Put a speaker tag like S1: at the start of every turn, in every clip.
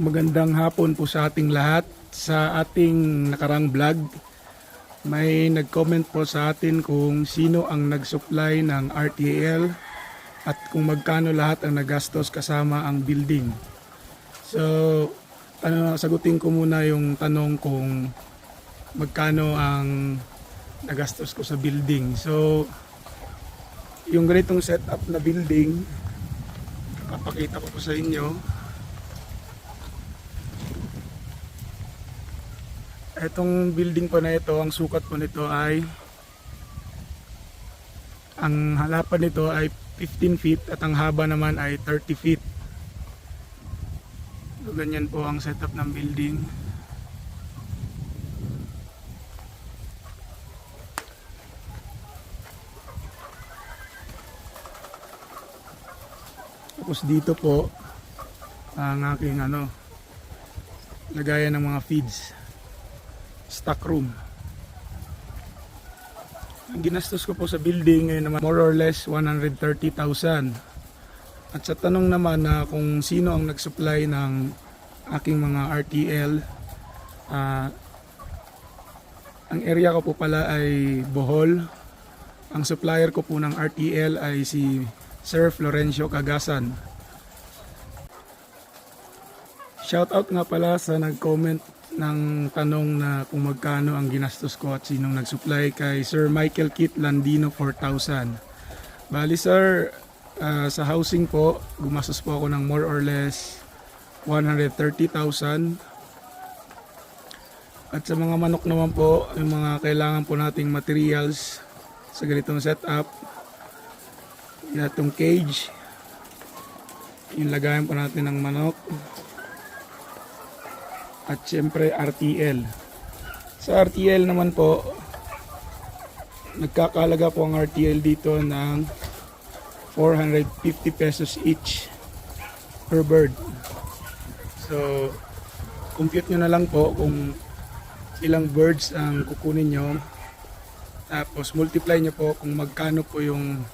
S1: Magandang hapon po sa ating lahat. Sa ating nakarang vlog, may nag-comment po sa atin kung sino ang nag-supply ng RTL at kung magkano lahat ang nagastos kasama ang building. So, ano, sagutin ko muna yung tanong kung magkano ang nagastos ko sa building. So, yung ganitong setup na building, papakita ko po sa inyo. Itong building po na ito, ang sukat po nito ay ang halapan nito ay 15 feet at ang haba naman ay 30 feet. So, ganyan po ang setup ng building. Tapos dito po ang aking ano lagayan ng mga feeds stock room. Ang ginastos ko po sa building ngayon naman more or less 130,000. At sa tanong naman na kung sino ang nag-supply ng aking mga RTL, ah, ang area ko po pala ay Bohol. Ang supplier ko po ng RTL ay si Sir Florencio Cagasan. Shoutout nga pala sa nag-comment ng tanong na kung magkano ang ginastos ko at sinong nag-supply kay Sir Michael Kit Landino 4,000. Bali sir, ah, sa housing po, gumastos po ako ng more or less 130,000. At sa mga manok naman po, yung mga kailangan po nating materials sa ganitong setup, itong cage, yung lagayan po natin ng manok, at syempre RTL. Sa RTL naman po, nagkakalaga po ang RTL dito ng 450 pesos each per bird. So, compute nyo na lang po kung ilang birds ang kukunin nyo. Tapos multiply nyo po kung magkano po yung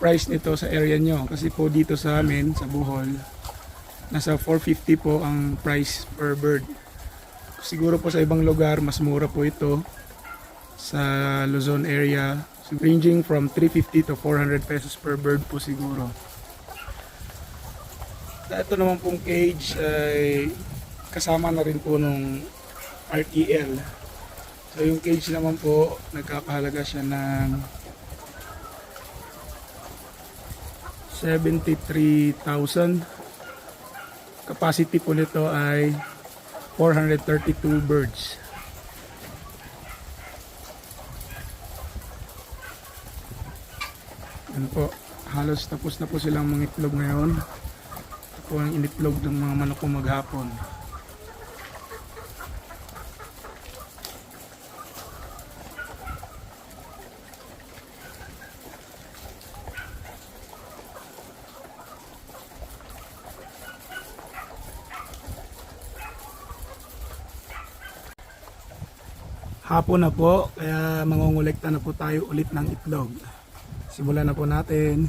S1: price nito sa area nyo. Kasi po dito sa amin, sa Bohol, nasa 450 po ang price per bird. Siguro po sa ibang lugar mas mura po ito sa Luzon area. So, ranging from 350 to 400 pesos per bird po siguro. Ito naman pong cage ay kasama na rin po nung RTL. So yung cage naman po nagkakahalaga siya ng 73,000 capacity po nito ay 432 birds. Yan po, halos tapos na po silang mga itlog ngayon. Ito ang initlog ng mga manok maghapon. Hapon na po, kaya mangungulekta na po tayo ulit ng itlog. Simulan na po natin.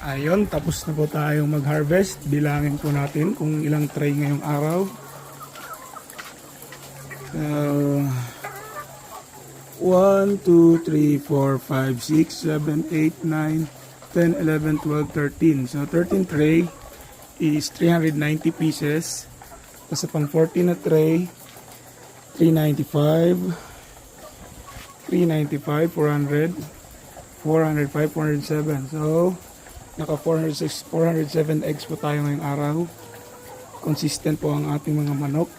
S1: Ayun, tapos na po tayong mag-harvest. Bilangin po natin kung ilang tray ngayong araw. So, 1, 2, 3, 4, 5, 6, 7, 8, 9, 10, 11, 12, 13. So, 13 tray is 390 pieces. Tapos pang 14 na tray, 395, 395, 400, 405, 407. So, naka 406, 407 eggs po tayo ngayong araw. Consistent po ang ating mga manok.